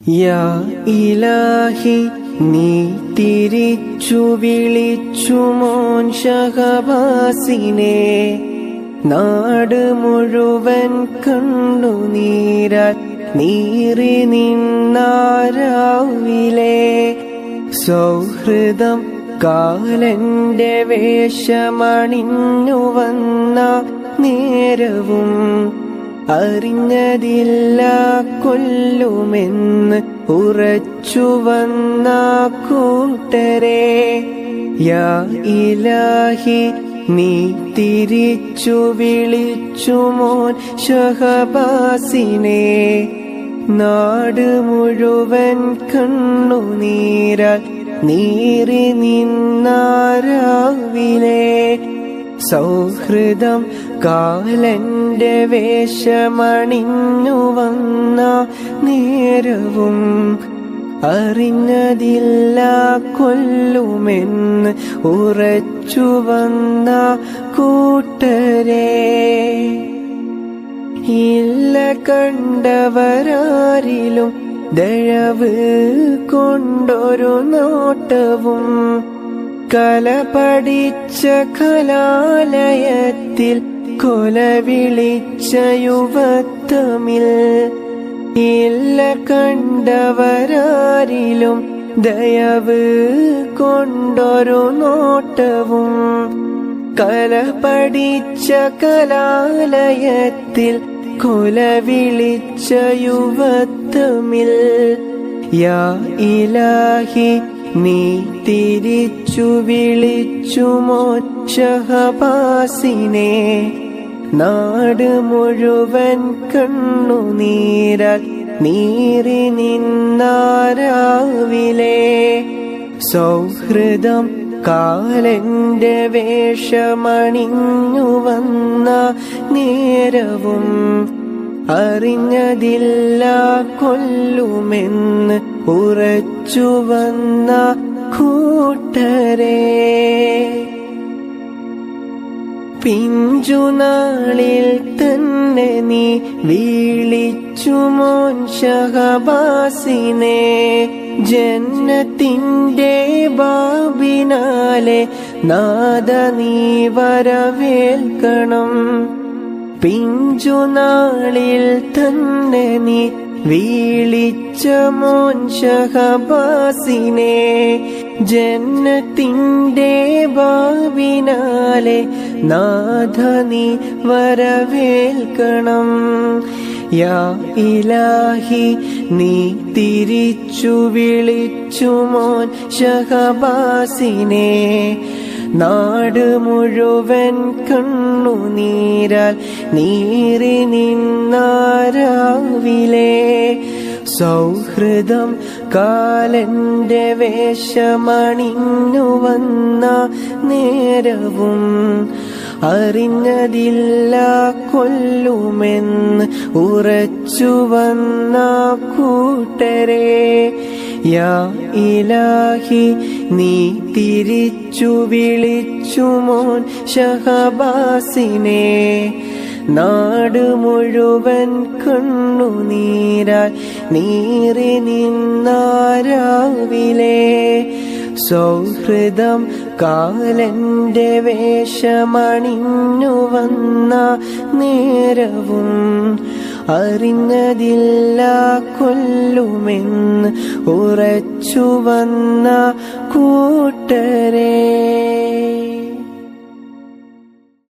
യാ ഇലാഹി നീ തിരിച്ചു വിളിച്ചു മോൻ ഷഹബാസിനെ നാട് മുഴുവൻ കണ്ടു നീര നീറി നിന്നാരാവിലെ. സൗഹൃദം കാലന്റെ വേഷമണിഞ്ഞു വന്ന നേരവും അറിഞ്ഞതില്ല കൊല്ലുമെന്ന് ഉറച്ചു വന്ന കൂട്ടരെ. യാ ഇലാഹി നീ തിരിച്ചു വിളിച്ചു മോൻ ഷഹബാസിനെ. നാട് മുഴുവൻ കണ്ണുനീരാൽ നീറി നിന്നാരാവിലെ. സൗഹൃദം കാലന്റെ വേഷമണിഞ്ഞു വന്ന നേരവും അറിഞ്ഞതില്ല കൊല്ലുമെന്ന് ഉറച്ചു വന്ന കൂട്ടരെ. ഇല്ല കണ്ടവരാരിലും ദയവ് കൊണ്ടൊരു നോട്ടവും കല പഠിച്ച കലാലയത്തിൽ കൊല വിളിച്ച യുവത്വമിൽ ഇല്ല കണ്ടവരാരിലും ദയവ് കൊണ്ടൊരു നോട്ടവും. കല പഠിച്ച കലാലയത്തിൽ കൊല വിളിച്ച യുവത്വമിൽ യാ ഇലാഹി നീ തിരിച്ചു വിളിച്ചു മോക്ഷഹപാസിനെ. നാട് മുഴുവൻ കണ്ണു നീര നീറി നിന്നാരാവിലെ. സൗഹൃദം കാലന്റെ വേഷമണിഞ്ഞു വന്ന നേരവും അറിഞ്ഞതില്ല കൊല്ലുമെന്ന് ഉറച്ചു വന്ന കൂട്ടരെ. പിഞ്ചുനാളിൽ തന്നെ നീ വീളിച്ചു മോൻ ഷഹബാസിനെ ജന്നത്തിന്റെ ബാബിനാലെ നാദ നീ വരവേൽക്കണം. പിഞ്ചുനാളിൽ തന്നെ നീ വീളിച്ച മോൻ ഷഹബാസിനെ ജന്നത്തിന്റെ ഭാവിനാലെ നാഥ വരവേൽക്കണം. ഇലാഹി നീ തിരിച്ചു വിളിച്ചു മോൻ ഷഹബാസിനെ നാട് മുഴുവൻ കണ്ണു നീരാൽ നീറി നിന്നാരാവിലെ. സൗഹൃദം കാലന്റെ വേഷമണിഞ്ഞു വന്ന നേരവും അറിഞ്ഞതില്ല കൊല്ലുമെന്ന് ഉറച്ചു വന്ന കൂട്ടരെ. യാ ഇലാഹി നീ തിരിച്ചു വിളിച്ചു മോൻ ഷഹബാസിനെ. നാട് മുഴുവൻ കണ്ണു നീരാൽ നീറി നിന്നാരാവിലെ. സൗഹൃദം കാലന്റെ വേഷമണിഞ്ഞു വന്ന നേരവും അറിഞ്ഞതില്ല കൊല്ലുമെന്ന് ഉറച്ചു വന്ന കൂട്ടരേ.